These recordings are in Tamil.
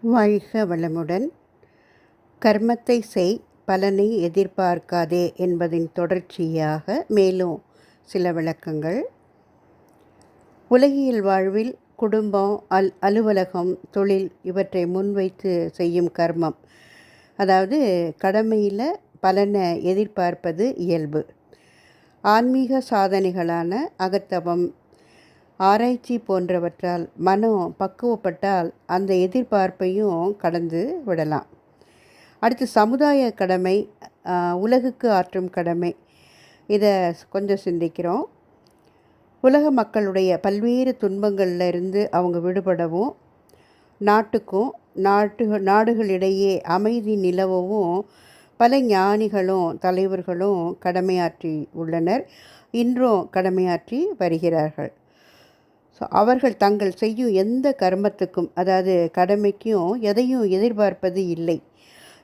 வாழ்க வளமுடன். கர்மத்தை செய் பலனை எதிர்பார்க்காதே என்பதின் தொடர்ச்சியாக மேலும் சில விளக்கங்கள். உலகியல் வாழ்வில் குடும்பம் அல் அலுவலகம் தொழில் இவற்றை முன்வைத்து செய்யும் கர்மம். அதாவது கடமையில் பலனை எதிர்பார்ப்பது இயல்பு. ஆன்மீக சாதனைகளான அகத்தவம் ஆராய்ச்சி போன்றவற்றால் மனம் பக்குவப்பட்டால் அந்த எதிர்பார்ப்பையும் கடந்து விடலாம். அடுத்து சமுதாய கடமை உலகுக்கு ஆற்றும் கடமை. இதை கொஞ்சம் சிந்திக்கிறோம். உலக மக்களுடைய பல்வேறு துன்பங்களில் இருந்து அவங்க விடுபடவும் நாட்டுக்கும் நாட்டு நாடுகளிடையே அமைதி நிலவவும் பல ஞானிகளும் தலைவர்களும் கடமையாற்றி உள்ளனர். இன்றும் கடமையாற்றி வருகிறார்கள். ஸோ அவர்கள் தங்கள் செய்யும் எந்த கர்மத்துக்கும் அதாவது கடமைக்கும் எதையும் எதிர்பார்ப்பது இல்லை.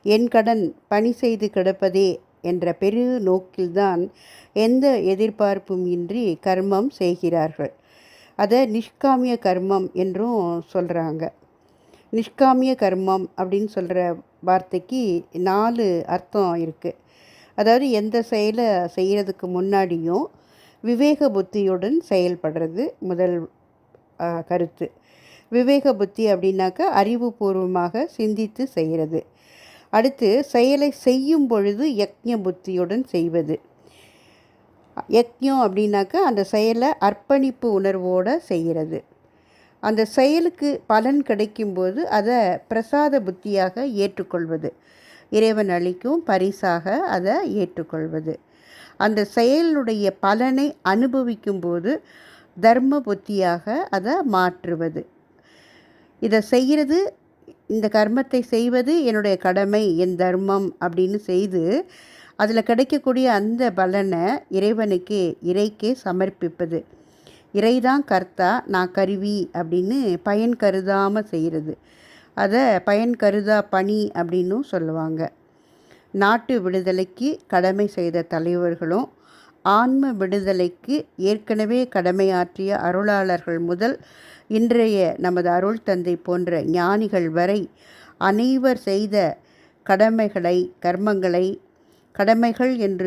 என் கடன் பணி செய்து கிடப்பதே என்ற பெரு நோக்கில்தான் எந்த எதிர்பார்ப்பும் இன்றி கர்மம் செய்கிறார்கள். அதை நிஷ்காமிய கர்மம் என்றும் சொல்கிறாங்க நிஷ்காமிய கர்மம் அப்படின்னு சொல்கிற வார்த்தைக்கு நாலு அர்த்தம் இருக்குது அதாவது எந்த செயலை செய்கிறதுக்கு முன்னாடியும் விவேக புத்தியுடன் செயல்படுறது முதல் கருத்து. விவேக புத்தி அப்படின்னாக்கா அறிவுபூர்வமாக சிந்தித்து செய்கிறது. அடுத்து செயலை செய்யும் பொழுது யக்ஞ புத்தியுடன் செய்வது. யக்ஞம் அப்படின்னாக்கா அந்த செயலை அர்ப்பணிப்பு உணர்வோடு செய்கிறது. அந்த செயலுக்கு பலன் கிடைக்கும்போது அதை பிரசாத புத்தியாக ஏற்றுக்கொள்வது. இறைவன் அளிக்கும் பரிசாக அதை ஏற்றுக்கொள்வது. அந்த செயலுடைய பலனை அனுபவிக்கும்போது தர்ம புத்தியாக அதை மாற்றுவது. இதை செய்கிறது இந்த கர்மத்தை செய்வது என்னுடைய கடமை என் தர்மம் அப்படின்னு செய்து அதில் கிடைக்கக்கூடிய அந்த பலனை இறைவனுக்கே இறைக்கே சமர்ப்பிப்பது. இறைதான் கர்த்தா நான் கருவி அப்படின்னு பயன் கருதாமல் செய்கிறது. அதை பயன் கருதா பணி அப்படின்னும் சொல்லுவாங்க. நாட்டு விடுதலைக்கு கடமை செய்த தலைவர்களும் ஆன்ம விடுதலைக்கு ஏற்கனவே கடமையாற்றிய அருளாளர்கள் முதல் இன்றைய நமது அருள் தந்தை போன்ற ஞானிகள் வரை அனைவர் செய்த கடமைகளை கர்மங்களை கடமைகள் என்று